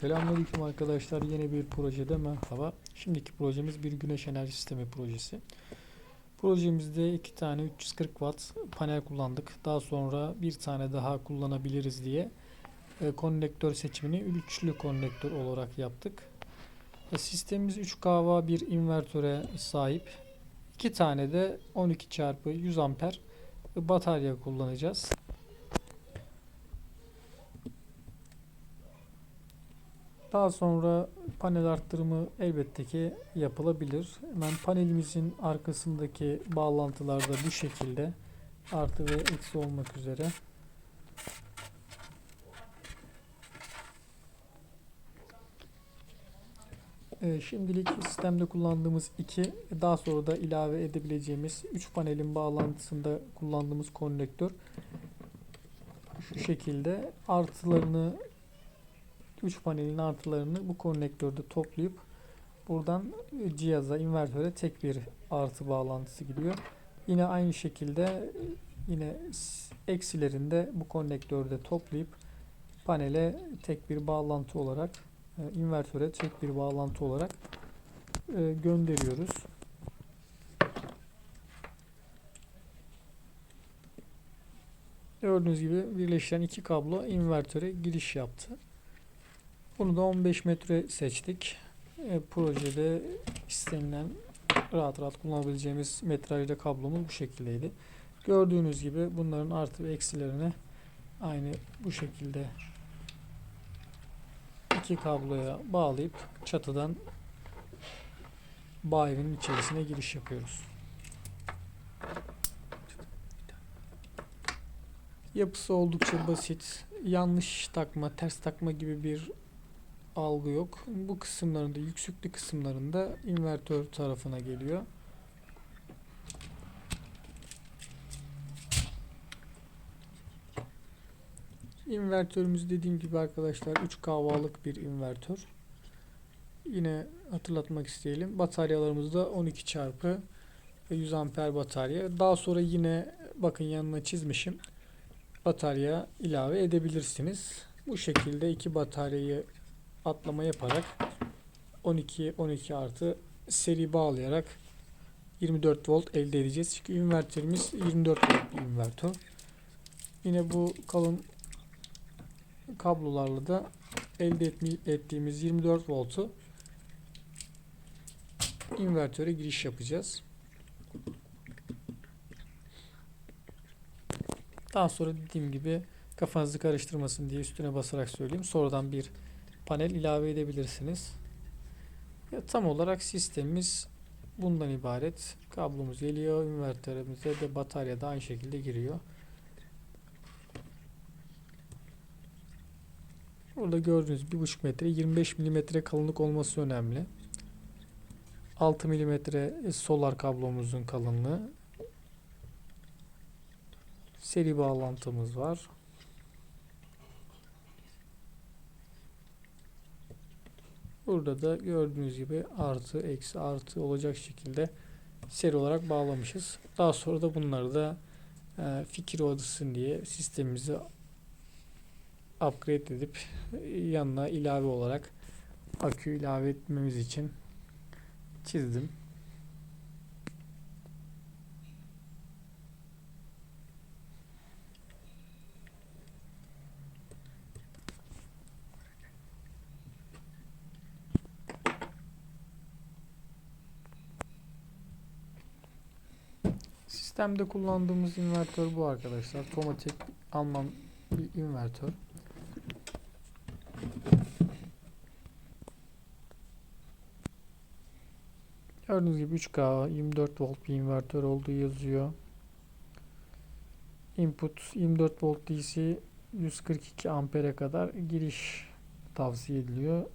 Selamünaleyküm arkadaşlar. Yeni bir projede merhaba. Şimdiki projemiz bir güneş enerji sistemi projesi. Projemizde iki tane 340 watt panel kullandık. Daha sonra bir tane daha kullanabiliriz diye e, konnektör seçimini üçlü konnektör olarak yaptık. E, sistemimiz 3 kW bir invertöre sahip. İki tane de 12 çarpı 100 amper batarya kullanacağız. Daha sonra panel arttırımı elbette ki yapılabilir. Hemen panelimizin arkasındaki bağlantılar da bu şekilde artı ve eksi olmak üzere. Şimdilik sistemde kullandığımız iki, daha sonra da ilave edebileceğimiz 3 panelin bağlantısında kullandığımız konnektör şu şekilde artılarını 3 panelin artılarını bu konnektörde toplayıp buradan cihaza, invertöre tek bir artı bağlantısı gidiyor. Yine aynı şekilde yine eksilerini de bu konnektörde toplayıp panele tek bir bağlantı olarak e, invertöre tek bir bağlantı olarak e, gönderiyoruz. Gördüğünüz gibi birleşen iki kablo invertöre giriş yaptı. Bunu da 15 metre seçtik. E, projede istenilen rahat rahat kullanabileceğimiz metrajda kablomuz bu şekildeydi. Gördüğünüz gibi bunların artı ve eksilerini aynı bu şekilde iki kabloya bağlayıp çatıdan bağ evinin içerisine giriş yapıyoruz. Yapısı oldukça basit. Yanlış takma, ters takma gibi bir algı yok. Bu kısımlarında, yüksüklü kısımlarında invertör tarafına geliyor. İnvertörümüz dediğim gibi arkadaşlar 3 kahvalık bir invertör. Yine hatırlatmak isteyelim. Bataryalarımız da 12 çarpı 100 amper batarya. Daha sonra yine bakın yanına çizmişim. Batarya ilave edebilirsiniz. Bu şekilde iki bataryayı atlama yaparak 12 12 artı seri bağlayarak 24 volt elde edeceğiz. Çünkü invertörümüz 24 volt bir invertör. Yine bu kalın kablolarla da elde ettiğimiz 24 voltu invertöre giriş yapacağız. Daha sonra dediğim gibi kafanızı karıştırmasın diye üstüne basarak söyleyeyim. Sonradan bir panel ilave edebilirsiniz. Ya, tam olarak sistemimiz bundan ibaret. Kablomuz geliyor. Inverterimize de batarya da aynı şekilde giriyor. Burada gördüğünüz 1.5 metre 25 milimetre kalınlık olması önemli. 6 milimetre solar kablomuzun kalınlığı. Seri bağlantımız var. Burada da gördüğünüz gibi artı eksi artı olacak şekilde seri olarak bağlamışız. Daha sonra da bunları da e, fikir odasın diye sistemimizi upgrade edip yanına ilave olarak akü ilave etmemiz için çizdim. Sistemde kullandığımız invertör bu arkadaşlar. Tomatik Alman bir invertör. Gördüğünüz gibi 3K 24 volt bir invertör olduğu yazıyor. Input 24 volt DC 142 ampere kadar giriş tavsiye ediliyor.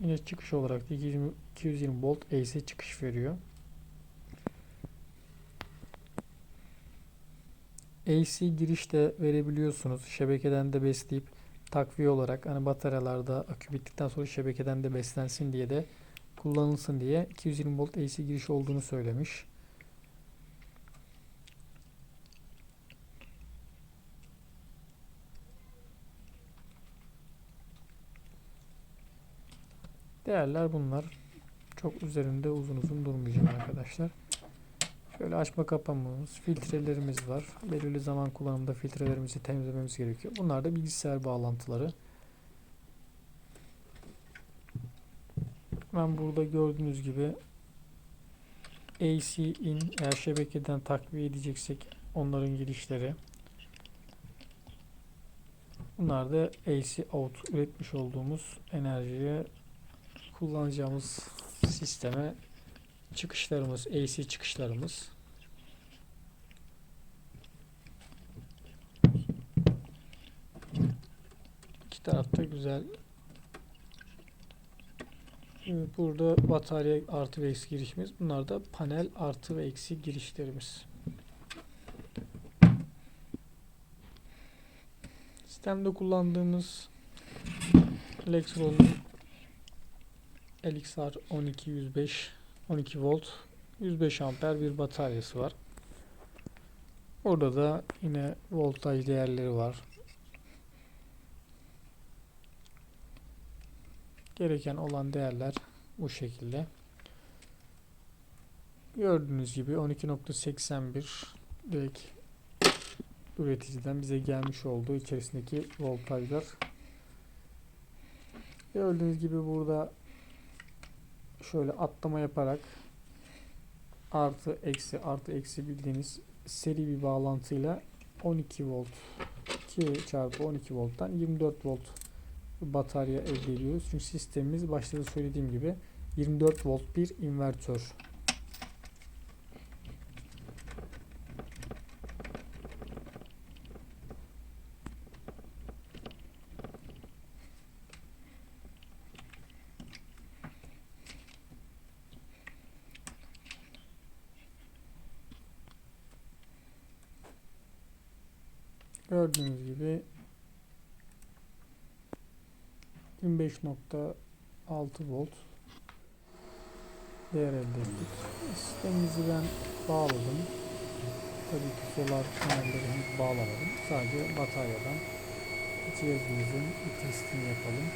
Yine çıkış olarak da 220, 220 volt AC çıkış veriyor. AC giriş de verebiliyorsunuz. Şebekeden de besleyip takviye olarak hani bataryalarda akü bittikten sonra şebekeden de beslensin diye de kullanılsın diye 220 volt AC giriş olduğunu söylemiş. Değerler bunlar. Çok üzerinde uzun uzun durmayacağım arkadaşlar. Şöyle açma kapamamız, filtrelerimiz var. Belirli zaman kullanımında filtrelerimizi temizlememiz gerekiyor. Bunlar da bilgisayar bağlantıları. Ben burada gördüğünüz gibi AC in eğer şebekeden takviye edeceksek onların girişleri. Bunlar da AC out üretmiş olduğumuz enerjiyi kullanacağımız sisteme çıkışlarımız, AC çıkışlarımız. İki tarafta güzel. Burada batarya artı ve eksi girişimiz. Bunlar da panel artı ve eksi girişlerimiz. Sistemde kullandığımız Lexron'un LXR 12105 12 volt 105 amper bir bataryası var. Orada da yine voltaj değerleri var. Gereken olan değerler bu şekilde. Gördüğünüz gibi 12.81 direkt üreticiden bize gelmiş olduğu içerisindeki voltajlar. Gördüğünüz gibi burada şöyle atlama yaparak artı eksi artı eksi bildiğiniz seri bir bağlantıyla 12 volt 2 çarpı 12 volttan 24 volt batarya elde ediyoruz. Çünkü sistemimiz başta da söylediğim gibi 24 volt bir invertör. Gördüğünüz gibi 25.6 volt değer elde ettik. Sistemimizi ben bağladım. Tabii ki solar panelleri bağlamadım. Sadece bataryadan cihazımızın testini yapalım.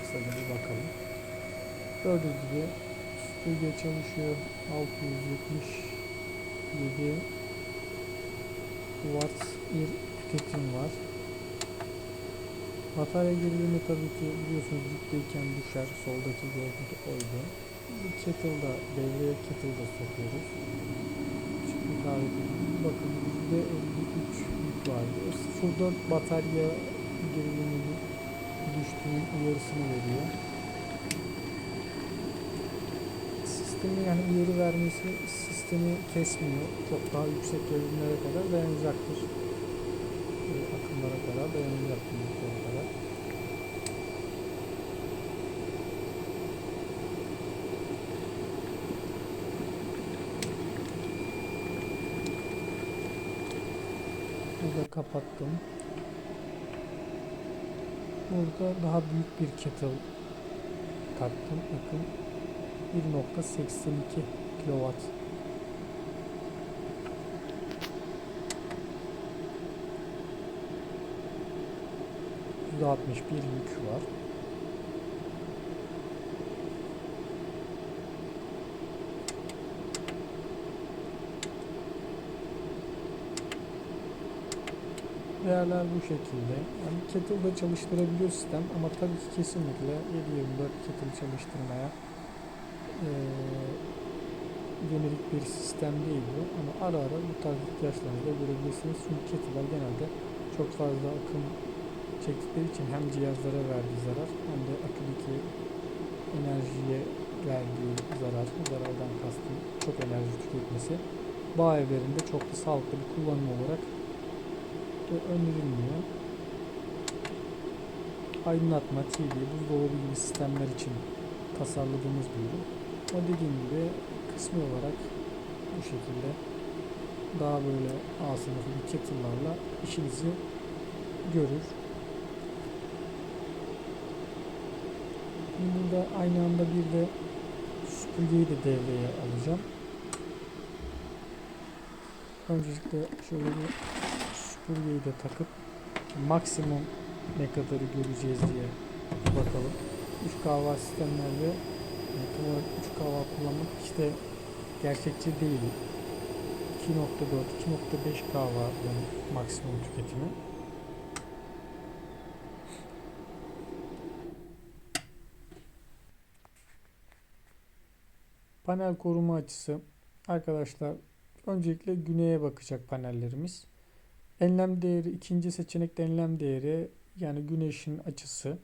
Kısaca bir bakalım. Gördüğünüz gibi süpürge çalışıyor. 677 watt bir tüketim var. Batarya gerilimi tabii ki biliyorsunuz dipteyken düşer. Soldaki görüntü oydu. Bir kettle da devreye kettle da sokuyoruz. Bir kahve Bakın bizde 53 yük vardı. Şurada batarya geriliminin düştüğünün uyarısını veriyor. Sistemi yani uyarı vermesi sistemi kesmiyor. Çok daha yüksek gerilimlere kadar dayanacaktır. E, akımlara kadar dayanacaktır yukarı kadar. Burada kapattım. Burada daha büyük bir kettle taktım. Bakın 1.82 kilowatt. %61 yük var. Değerler bu şekilde. Yani kettle'da çalıştırabiliyor sistem ama tabii ki kesinlikle 7/24 kettle çalıştırmaya yönelik bir sistem değil bu. Ama ara ara bu tarz ihtiyaçlarınızı da görebilirsiniz. Çünkü kettle'lar genelde çok fazla akım çektikleri için hem cihazlara verdiği zarar hem de aküdeki enerjiye verdiği zarar, zarardan kastım çok enerji tüketmesi bağ evlerinde çok da sağlıklı bir kullanım olarak e, önerilmiyor. Aydınlatma, TV, buzdolabı gibi sistemler için tasarladığımız bir ürün. Ama dediğim gibi kısmi olarak bu şekilde daha böyle A sınıfı kettle'larla işinizi görür. Şimdi Burada aynı anda bir de süpürgeyi de devreye alacağım. Öncelikle şöyle bir süpürgeyi de takıp maksimum ne kadarı göreceğiz diye bakalım. Üst kahva sistemlerde tam olarak 3 kahva kullanmak işte gerçekçi değil. 2.4, 2.5 kahva bunun maksimum tüketimi. Panel koruma açısı. Arkadaşlar öncelikle güneye bakacak panellerimiz. Enlem değeri ikinci seçenekte enlem değeri yani güneşin açısı.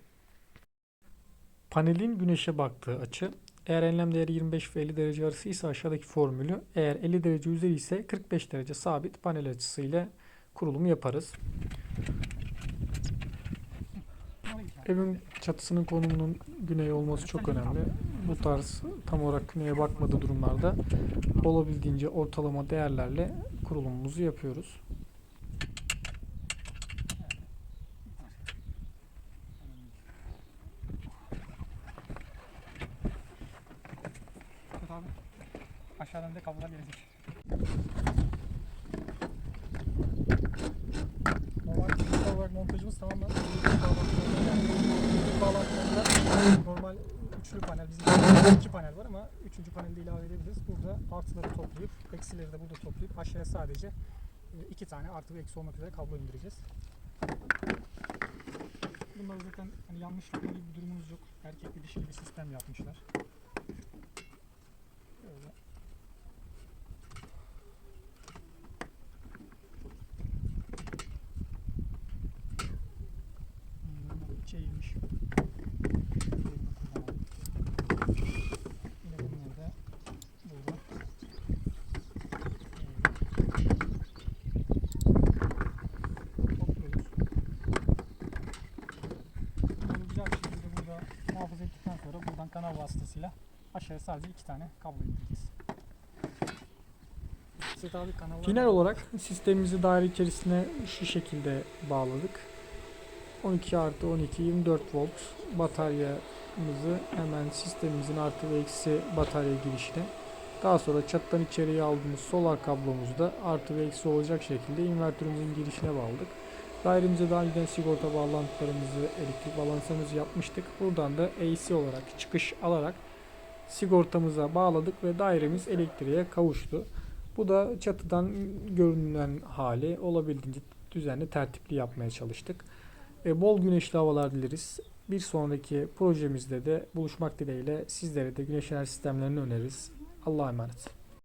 Panelin güneşe baktığı açı. Eğer enlem değeri 25 ve 50 derece arası ise aşağıdaki formülü, eğer 50 derece üzeri ise 45 derece sabit panel açısı ile kurulumu yaparız. Evin çatısının konumunun güney olması çok önemli. Bu tarz tam olarak güneye bakmadığı durumlarda olabildiğince ortalama değerlerle kurulumumuzu yapıyoruz. Da kablolar gelecek. Normal fiziksel olarak montajımız tamamen bağlantılarında yani normal üçlü panel bizim iki panel var ama üçüncü paneli de ilave edebiliriz. Burada artıları toplayıp eksileri de burada toplayıp aşağıya sadece e, iki tane artı ve eksi olmak üzere kablo indireceğiz. Bunlar zaten hani yanlış gibi bir durumunuz yok. Erkekli dişili bir sistem yapmışlar. Böyle. Hmm, içe eğilmiş. Birini kullanalım. Yine bunları da burada eğelim. Topluyoruz. Bunları güzel bir şekilde burada muhafaza ettikten sonra buradan kanal vasıtasıyla aşağıya sadece iki tane kablo indireceğiz. Final olarak sistemimizi daire içerisine şu şekilde bağladık. 12 artı 12 24 volt bataryamızı hemen sistemimizin artı ve eksi batarya girişine daha sonra çattan içeriye aldığımız solar kablomuzu da artı ve eksi olacak şekilde invertörümüzün girişine bağladık. Dairemize daha önceden sigorta bağlantılarımızı, elektrik bağlantılarımızı yapmıştık. Buradan da AC olarak çıkış alarak sigortamıza bağladık ve dairemiz elektriğe kavuştu. Bu da çatıdan görünen hali olabildiğince düzenli tertipli yapmaya çalıştık. E, bol güneşli havalar dileriz. Bir sonraki projemizde de buluşmak dileğiyle sizlere de güneş enerji sistemlerini öneririz. Allah'a emanet.